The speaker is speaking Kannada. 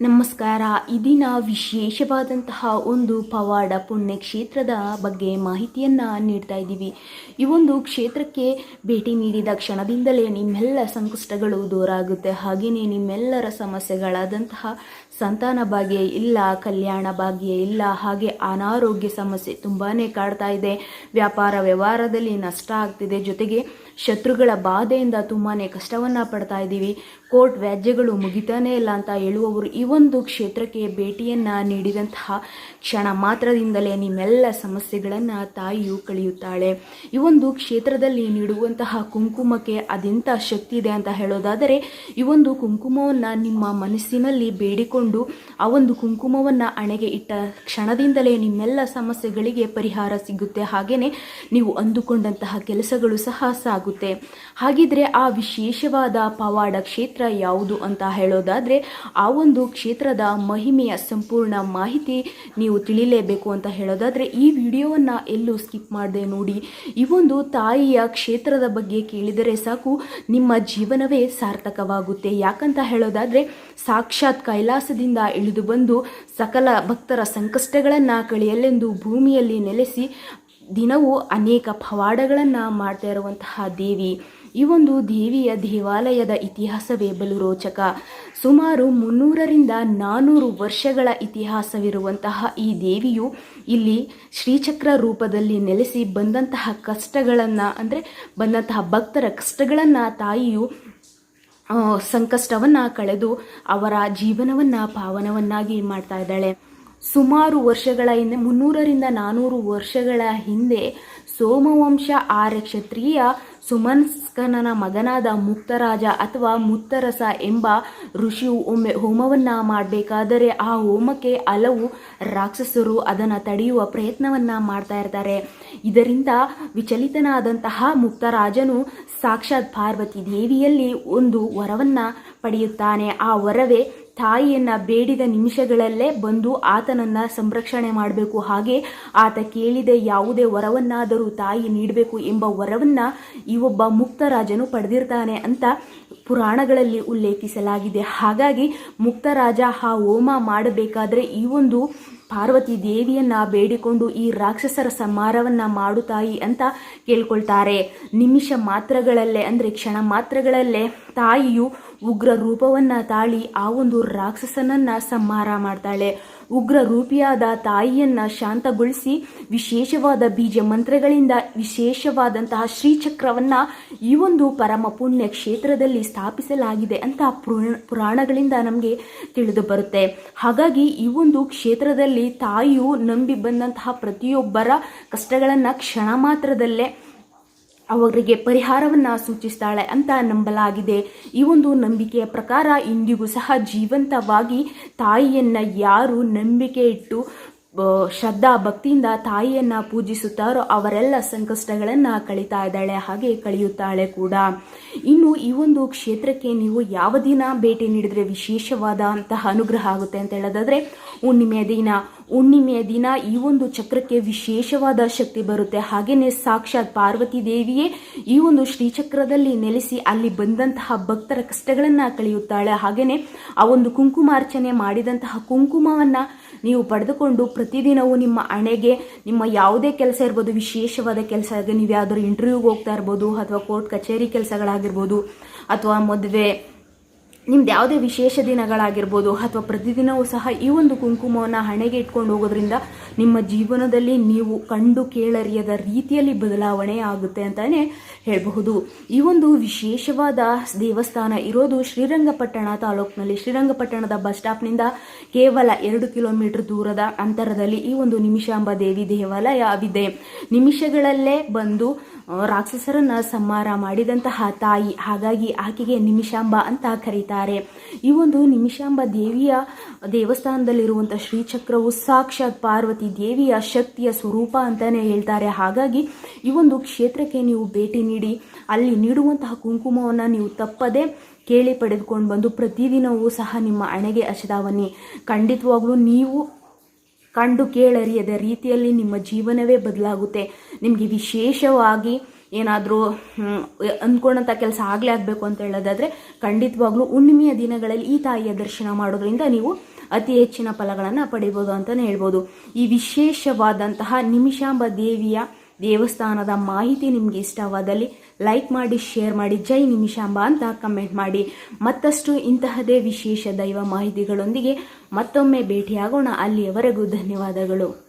ನಮಸ್ಕಾರ. ಇದಿನ ದಿನ ವಿಶೇಷವಾದಂತಹ ಒಂದು ಪವಾಡ ಪುಣ್ಯ ಕ್ಷೇತ್ರದ ಬಗ್ಗೆ ಮಾಹಿತಿಯನ್ನು ನೀಡ್ತಾ ಇದ್ದೀವಿ. ಈ ಒಂದು ಕ್ಷೇತ್ರಕ್ಕೆ ಭೇಟಿ ನೀಡಿದ ಕ್ಷಣದಿಂದಲೇ ನಿಮ್ಮೆಲ್ಲ ಸಂಕಷ್ಟಗಳು ದೂರ ಆಗುತ್ತೆ ಹಾಗೆಯೇ ನಿಮ್ಮೆಲ್ಲರ ಸಮಸ್ಯೆಗಳಾದಂತಹ ಸಂತಾನ ಭಾಗ್ಯ ಇಲ್ಲ, ಕಲ್ಯಾಣ ಭಾಗ್ಯ ಇಲ್ಲ, ಹಾಗೆ ಅನಾರೋಗ್ಯ ಸಮಸ್ಯೆ ತುಂಬಾ ಕಾಡ್ತಾ ಇದೆ. ವ್ಯಾಪಾರ ವ್ಯವಹಾರದಲ್ಲಿ ನಷ್ಟ ಆಗ್ತಿದೆ. ಜೊತೆಗೆ ಶತ್ರುಗಳ ಬಾಧೆಯಿಂದ ತುಂಬಾ ಕಷ್ಟವನ್ನು ಪಡ್ತಾ ಇದ್ದೀವಿ. ಕೋರ್ಟ್ ವ್ಯಾಜ್ಯಗಳು ಮುಗಿತಾನೇ ಇಲ್ಲ ಅಂತ ಹೇಳುವವರು ಈ ಒಂದು ಕ್ಷೇತ್ರಕ್ಕೆ ಭೇಟಿಯನ್ನು ನೀಡಿದಂತಹ ಕ್ಷಣ ಮಾತ್ರದಿಂದಲೇ ನಿಮ್ಮೆಲ್ಲ ಸಮಸ್ಯೆಗಳನ್ನು ತಾಯಿಯು ಕಳೆಯುತ್ತಾಳೆ. ಈ ಒಂದು ಕ್ಷೇತ್ರದಲ್ಲಿ ನೀಡುವಂತಹ ಕುಂಕುಮಕ್ಕೆ ಅದೆಂಥ ಶಕ್ತಿ ಇದೆ ಅಂತ ಹೇಳೋದಾದರೆ, ಈ ಒಂದು ಕುಂಕುಮವನ್ನು ನಿಮ್ಮ ಮನಸ್ಸಿನಲ್ಲಿ ಬೇಡಿಕೊಂಡು ಆ ಒಂದು ಕುಂಕುಮವನ್ನು ಅಣೆಗೆ ಇಟ್ಟ ಕ್ಷಣದಿಂದಲೇ ನಿಮ್ಮೆಲ್ಲ ಸಮಸ್ಯೆಗಳಿಗೆ ಪರಿಹಾರ ಸಿಗುತ್ತೆ. ಹಾಗೆಯೇ ನೀವು ಅಂದುಕೊಂಡಂತಹ ಕೆಲಸಗಳು ಸಹ ಸಾಗುತ್ತೆ ಹಾಗಿದ್ರೆ ಆ ವಿಶೇಷವಾದ ಪವಾಡ ಕ್ಷೇತ್ರ ಯಾವುದು ಅಂತ ಹೇಳೋದಾದರೆ, ಆ ಒಂದು ಕ್ಷೇತ್ರದ ಮಹಿಮೆಯ ಸಂಪೂರ್ಣ ಮಾಹಿತಿ ನೀವು ತಿಳಿಲೇಬೇಕು ಅಂತ ಹೇಳೋದಾದರೆ, ಈ ವಿಡಿಯೋವನ್ನು ಎಲ್ಲೂ ಸ್ಕಿಪ್ ಮಾಡದೆ ನೋಡಿ. ಈ ಒಂದು ತಾಯಿಯ ಕ್ಷೇತ್ರದ ಬಗ್ಗೆ ಕೇಳಿದರೆ ಸಾಕು, ನಿಮ್ಮ ಜೀವನವೇ ಸಾರ್ಥಕವಾಗುತ್ತೆ. ಯಾಕಂತ ಹೇಳೋದಾದರೆ, ಸಾಕ್ಷಾತ್ ಕೈಲಾಸದಿಂದ ಇಳಿದು ಬಂದು ಸಕಲ ಭಕ್ತರ ಸಂಕಷ್ಟಗಳನ್ನು ಕಳೆಯಲೆಂದು ಭೂಮಿಯಲ್ಲಿ ನೆಲೆಸಿ ದಿನವೂ ಅನೇಕ ಪವಾಡಗಳನ್ನು ಮಾಡ್ತಾ ಇರುವಂತಹ ದೇವಿ. ಈ ಒಂದು ದೇವಿಯ ದೇವಾಲಯದ ಇತಿಹಾಸವೇ ಬಲು ರೋಚಕ ಸುಮಾರು ಮುನ್ನೂರರಿಂದ ನಾನ್ನೂರು ವರ್ಷಗಳ ಇತಿಹಾಸವಿರುವಂತಹ ಈ ದೇವಿಯು ಇಲ್ಲಿ ಶ್ರೀಚಕ್ರ ರೂಪದಲ್ಲಿ ನೆಲೆಸಿ ಬಂದಂತಹ ಕಷ್ಟಗಳನ್ನು, ಅಂದರೆ ಬಂದಂತಹ ಭಕ್ತರ ಕಷ್ಟಗಳನ್ನು ತಾಯಿಯು ಸಂಕಷ್ಟವನ್ನು ಕಳೆದು ಅವರ ಜೀವನವನ್ನು ಪಾವನವನ್ನಾಗಿ ಮಾಡ್ತಾ ಇದ್ದಾಳೆ. ಸುಮಾರು ವರ್ಷಗಳ ಹಿಂದೆ, ಮುನ್ನೂರರಿಂದ ನಾನೂರು ವರ್ಷಗಳ ಹಿಂದೆ ಸೋಮವಂಶ ಆರ್ಯ ಕ್ಷತ್ರಿಯ ಸುಮನ್ಸ್ಕನನ ಮಗನಾದ ಮುಕ್ತರಾಜ ಅಥವಾ ಮುತ್ತರಸ ಎಂಬ ಋಷಿಯು ಒಮ್ಮೆ ಹೋಮವನ್ನು ಮಾಡಬೇಕಾದರೆ ಆ ಹೋಮಕ್ಕೆ ಹಲವು ರಾಕ್ಷಸರು ಅದನ್ನು ತಡೆಯುವ ಪ್ರಯತ್ನವನ್ನು ಮಾಡ್ತಾ ಇರ್ತಾರೆ. ಇದರಿಂದ ವಿಚಲಿತನಾದಂತಹ ಮುಕ್ತರಾಜನು ಸಾಕ್ಷಾತ್ ಪಾರ್ವತಿ ದೇವಿಯಲ್ಲಿ ಒಂದು ವರವನ್ನು ಪಡೆಯುತ್ತಾನೆ. ಆ ವರವೇ ತಾಯಿಯನ್ನ ಬೇಡಿದ ನಿಮಿಷಗಳಲ್ಲೇ ಬಂದು ಆತನನ್ನ ಸಂರಕ್ಷಣೆ ಮಾಡಬೇಕು. ಹಾಗೆ ಆತ ಕೇಳಿದ, ಯಾವುದೇ ವರವನ್ನಾದರೂ ತಾಯಿ ನೀಡಬೇಕು ಎಂಬ ವರವನ್ನ ಈ ಒಬ್ಬ ಮುಕ್ತರಾಜನು ಪಡೆದಿರ್ತಾನೆ ಅಂತ ಪುರಾಣಗಳಲ್ಲಿ ಉಲ್ಲೇಖಿಸಲಾಗಿದೆ. ಹಾಗಾಗಿ ಮುಕ್ತರಾಜ ಆ ಹೋಮ ಮಾಡಬೇಕಾದ್ರೆ ಈ ಒಂದು ಪಾರ್ವತಿ ದೇವಿಯನ್ನ ಬೇಡಿಕೊಂಡು ಈ ರಾಕ್ಷಸರ ಸಂಹಾರವನ್ನ ಮಾಡು ತಾಯಿ ಅಂತ ಕೇಳ್ಕೊಳ್ತಾರೆ. ನಿಮಿಷ ಮಾತ್ರಗಳಲ್ಲೇ ಅಂದರೆ ಕ್ಷಣ ಮಾತ್ರಗಳಲ್ಲೇ ತಾಯಿಯು ಉಗ್ರ ರೂಪವನ್ನ ತಾಳಿ ಆ ಒಂದು ರಾಕ್ಷಸನನ್ನ ಸಂಹಾರ ಮಾಡ್ತಾಳೆ. ಉಗ್ರ ರೂಪಿಯಾದ ತಾಯಿಯನ್ನ ಶಾಂತಗೊಳಿಸಿ ವಿಶೇಷವಾದ ಬೀಜ ಮಂತ್ರಗಳಿಂದ ವಿಶೇಷವಾದಂತಹ ಶ್ರೀಚಕ್ರವನ್ನ ಈ ಒಂದು ಪರಮ ಪುಣ್ಯ ಕ್ಷೇತ್ರದಲ್ಲಿ ಸ್ಥಾಪಿಸಲಾಗಿದೆ ಅಂತ ಪುರಾಣಗಳಿಂದ ನಮಗೆ ತಿಳಿದು ಬರುತ್ತೆ. ಹಾಗಾಗಿ ಈ ಒಂದು ಕ್ಷೇತ್ರದಲ್ಲಿ ತಾಯಿಯು ನಂಬಿ ಬಂದಂತಹ ಪ್ರತಿಯೊಬ್ಬರ ಕಷ್ಟಗಳನ್ನು ಕ್ಷಣ ಮಾತ್ರದಲ್ಲೇ ಅವರಿಗೆ ಪರಿಹಾರವನ್ನು ಸೂಚಿಸ್ತಾಳೆ ಅಂತ ನಂಬಲಾಗಿದೆ. ಈ ಒಂದು ನಂಬಿಕೆಯ ಪ್ರಕಾರ ಇಂದಿಗೂ ಸಹ ಜೀವಂತವಾಗಿ ತಾಯಿಯನ್ನ ಯಾರು ನಂಬಿಕೆ ಇಟ್ಟು ಶ್ರದ್ಧಾ ಭಕ್ತಿಯಿಂದ ತಾಯಿಯನ್ನ ಪೂಜಿಸುತ್ತಾರೋ ಅವರೆಲ್ಲ ಸಂಕಷ್ಟಗಳನ್ನು ಕಳೀತಾ ಇದ್ದಾಳೆ, ಹಾಗೆ ಕಳೆಯುತ್ತಾಳೆ ಕೂಡ. ಇನ್ನು ಈ ಒಂದು ಕ್ಷೇತ್ರಕ್ಕೆ ನೀವು ಯಾವ ದಿನ ಭೇಟಿ ನೀಡಿದ್ರೆ ವಿಶೇಷವಾದಂತಹ ಅನುಗ್ರಹ ಆಗುತ್ತೆ ಅಂತ ಹೇಳೋದಾದ್ರೆ, ಹುಣ್ಣಿಮೆಯ ದಿನ. ಹುಣ್ಣಿಮೆಯ ದಿನ ಈ ಒಂದು ಚಕ್ರಕ್ಕೆ ವಿಶೇಷವಾದ ಶಕ್ತಿ ಬರುತ್ತೆ. ಹಾಗೆಯೇ ಸಾಕ್ಷಾತ್ ಪಾರ್ವತಿ ದೇವಿಯೇ ಈ ಒಂದು ಶ್ರೀಚಕ್ರದಲ್ಲಿ ನೆಲೆಸಿ ಅಲ್ಲಿ ಬಂದಂತಹ ಭಕ್ತರ ಕಷ್ಟಗಳನ್ನು ಕಳೆಯುತ್ತಾಳೆ. ಹಾಗೆಯೇ ಆ ಒಂದು ಕುಂಕುಮಾರ್ಚನೆ ಮಾಡಿದಂತಹ ಕುಂಕುಮವನ್ನು ನೀವು ಪಡೆದುಕೊಂಡು ಪ್ರತಿದಿನವೂ ನಿಮ್ಮ ಹಣೆಗೆ, ನಿಮ್ಮ ಯಾವುದೇ ಕೆಲಸ ಇರ್ಬೋದು, ವಿಶೇಷವಾದ ಕೆಲಸ ನೀವು ಯಾವ್ದಾದ್ರು ಇಂಟರ್ವ್ಯೂಗೆ ಹೋಗ್ತಾ ಇರ್ಬೋದು, ಅಥವಾ ಕೋರ್ಟ್ ಕಚೇರಿ ಕೆಲಸಗಳಾಗಿರ್ಬೋದು, ಅಥವಾ ಮದುವೆ ನಿಮ್ದು ಯಾವುದೇ ವಿಶೇಷ ದಿನಗಳಾಗಿರ್ಬೋದು ಅಥವಾ ಪ್ರತಿದಿನವೂ ಸಹ ಈ ಒಂದು ಕುಂಕುಮವನ್ನು ಹಣೆಗೆ ಇಟ್ಕೊಂಡು ಹೋಗೋದ್ರಿಂದ ನಿಮ್ಮ ಜೀವನದಲ್ಲಿ ನೀವು ಕಂಡು ಕೇಳರಿಯದ ರೀತಿಯಲ್ಲಿ ಬದಲಾವಣೆ ಆಗುತ್ತೆ ಅಂತಲೇ ಹೇಳಬಹುದು. ಈ ಒಂದು ವಿಶೇಷವಾದ ದೇವಸ್ಥಾನ ಇರೋದು ಶ್ರೀರಂಗಪಟ್ಟಣ ತಾಲೂಕಿನಲ್ಲಿ. ಶ್ರೀರಂಗಪಟ್ಟಣದ ಬಸ್ ಸ್ಟಾಪ್ನಿಂದ ಕೇವಲ ಎರಡು ಕಿಲೋಮೀಟರ್ ದೂರದ ಅಂತರದಲ್ಲಿ ಈ ಒಂದು ನಿಮಿಷಾಂಬ ದೇವಿ ದೇವಾಲಯವಿದೆ ನಿಮಿಷಗಳಲ್ಲೇ ಬಂದು ರಾಕ್ಷಸರನ್ನ ಸಂಹಾರ ಮಾಡಿದಂತಹ ತಾಯಿ, ಹಾಗಾಗಿ ಆಕೆಗೆ ನಿಮಿಷಾಂಬ ಅಂತ ಕರೀತಾರೆ. ಈ ಒಂದು ನಿಮಿಷಾಂಬ ದೇವಿಯ ದೇವಸ್ಥಾನದಲ್ಲಿರುವಂಥ ಶ್ರೀಚಕ್ರವು ಸಾಕ್ಷಾತ್ ಪಾರ್ವತಿ ದೇವಿಯ ಶಕ್ತಿಯ ಸ್ವರೂಪ ಅಂತಾನೆ ಹೇಳ್ತಾರೆ. ಹಾಗಾಗಿ ಈ ಒಂದು ಕ್ಷೇತ್ರಕ್ಕೆ ನೀವು ಭೇಟಿ ನೀಡಿ, ಅಲ್ಲಿ ನೀಡುವಂತಹ ಕುಂಕುಮವನ್ನು ನೀವು ತಪ್ಪದೆ ಕೇಳಿ ಪಡೆದುಕೊಂಡು ಬಂದು ಪ್ರತಿದಿನವೂ ಸಹ ನಿಮ್ಮ ಹಣೆಗೆ ಹಚ್ಚದಾವನ್ನಿ. ಖಂಡಿತವಾಗ್ಲೂ ನೀವು ಕಂಡು ಕೇಳರಿಯದ ರೀತಿಯಲ್ಲಿ ನಿಮ್ಮ ಜೀವನವೇ ಬದಲಾಗುತ್ತೆ. ನಿಮಗೆ ವಿಶೇಷವಾಗಿ ಏನಾದರೂ ಅಂದ್ಕೊಂಡಂಥ ಕೆಲಸ ಆಗಲೇ ಆಗಬೇಕು ಅಂತ ಹೇಳೋದಾದರೆ, ಖಂಡಿತವಾಗ್ಲೂ ಹುಣ್ಣಿಮೆಯ ದಿನಗಳಲ್ಲಿ ಈ ತಾಯಿಯ ದರ್ಶನ ಮಾಡೋದ್ರಿಂದ ನೀವು ಅತಿ ಹೆಚ್ಚಿನ ಫಲಗಳನ್ನು ಪಡಿಬೋದು ಅಂತಲೇ ಹೇಳ್ಬೋದು. ಈ ವಿಶೇಷವಾದಂತಹ ನಿಮಿಷಾಂಬ ದೇವಿಯ ದೇವಸ್ಥಾನದ ಮಾಹಿತಿ ನಿಮಗೆ ಇಷ್ಟವಾದಲ್ಲಿ ಲೈಕ್ ಮಾಡಿ, ಶೇರ್ ಮಾಡಿ, ಜೈ ನಿಮಿಷಾಂಬ ಅಂತ ಕಮೆಂಟ್ ಮಾಡಿ. ಮತ್ತಷ್ಟು ಇಂತಹದೇ ವಿಶೇಷ ದೈವ ಮಾಹಿತಿಗಳೊಂದಿಗೆ ಮತ್ತೊಮ್ಮೆ ಭೇಟಿಯಾಗೋಣ. ಅಲ್ಲಿಯವರೆಗೂ ಧನ್ಯವಾದಗಳು.